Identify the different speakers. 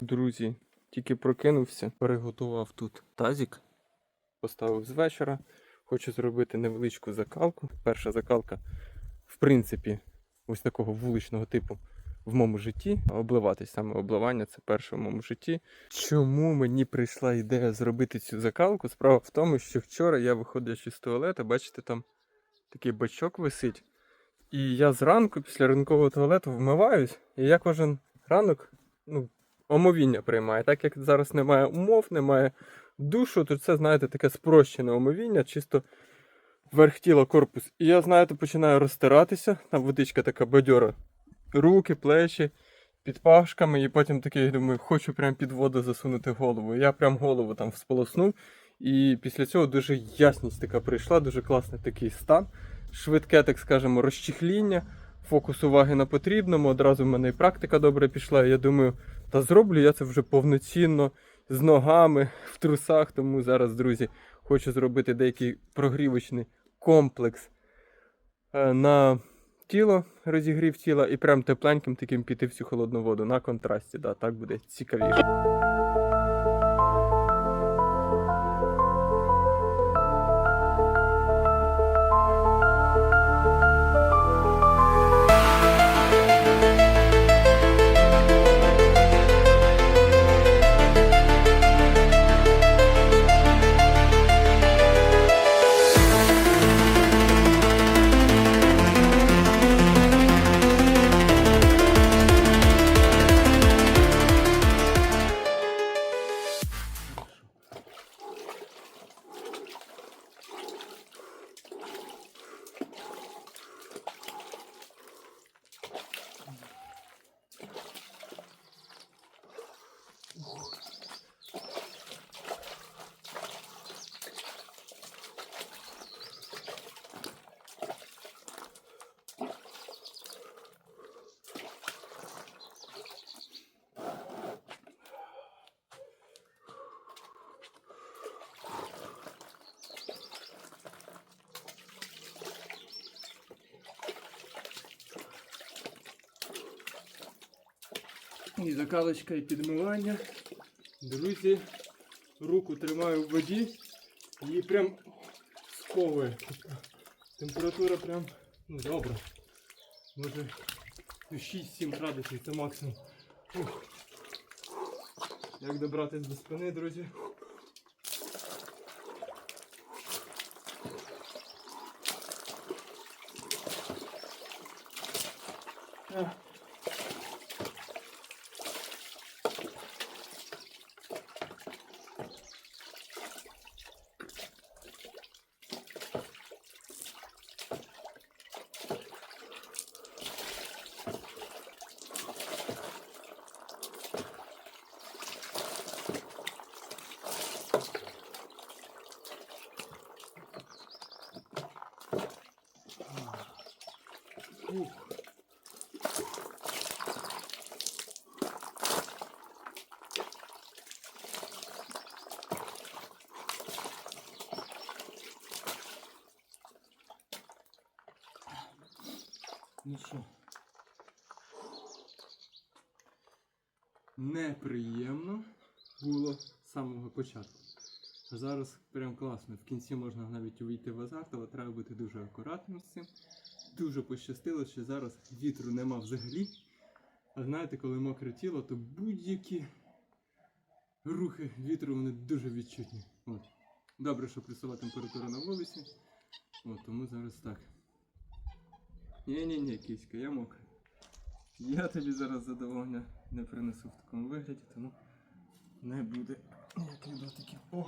Speaker 1: Друзі, тільки прокинувся, переготував тут тазик, поставив з вечора. Хочу зробити невеличку закалку. Перша закалка, в принципі, ось такого вуличного типу в моєму житті. Обливатись саме обливання це перше в моєму житті. Чому мені прийшла ідея зробити цю закалку? Справа в тому, що вчора я виходячи з туалету, бачите, там такий бачок висить. І я зранку, після ранкового туалету, вмиваюсь, і я кожен ранок ну, омовіння приймаю. Так як зараз немає умов, немає душу, то це, знаєте, таке спрощене омовіння, чисто верх тіла, корпус. І я, знаєте, починаю розтиратися, там водичка така бадьора. Руки, плечі, під пашками, і потім такий думаю, хочу прям під воду засунути голову. Я прям голову там всполоснув. І після цього дуже ясність така прийшла, дуже класний такий стан. Швидке, так скажемо, розчехління, фокус уваги на потрібному. Одразу в мене і практика добре пішла. Я думаю, та зроблю я це вже повноцінно з ногами в трусах. Тому зараз, друзі, хочу зробити деякий прогрівочний комплекс е, на тіло, розігрів тіла, і прям тепленьким таким піти в цю холодну воду на контрасті. Да, так буде цікавіше. І закалочка, і підмивання. Друзі, руку тримаю в воді, її прям сковує. Температура прям ну, добра. Може ну, 6-7 градусів це максимум. Ух. Як добратись до спини, друзі? Ех. Ух. Ну що? Неприємно було з самого початку. Зараз прям класно. В кінці можна навіть увійти в азарт, але треба бути дуже акуратним з цим. Дуже пощастило, що зараз вітру нема взагалі. А знаєте, коли мокре тіло, то будь-які рухи вітру вони дуже відчутні. От. Добре, що плюсова температура на вулиці. От, тому зараз так. Ні-ні-ні, кіська, я мокра. Я тобі зараз задоволення не принесу в такому вигляді, тому не буде ніяких дотиків. О!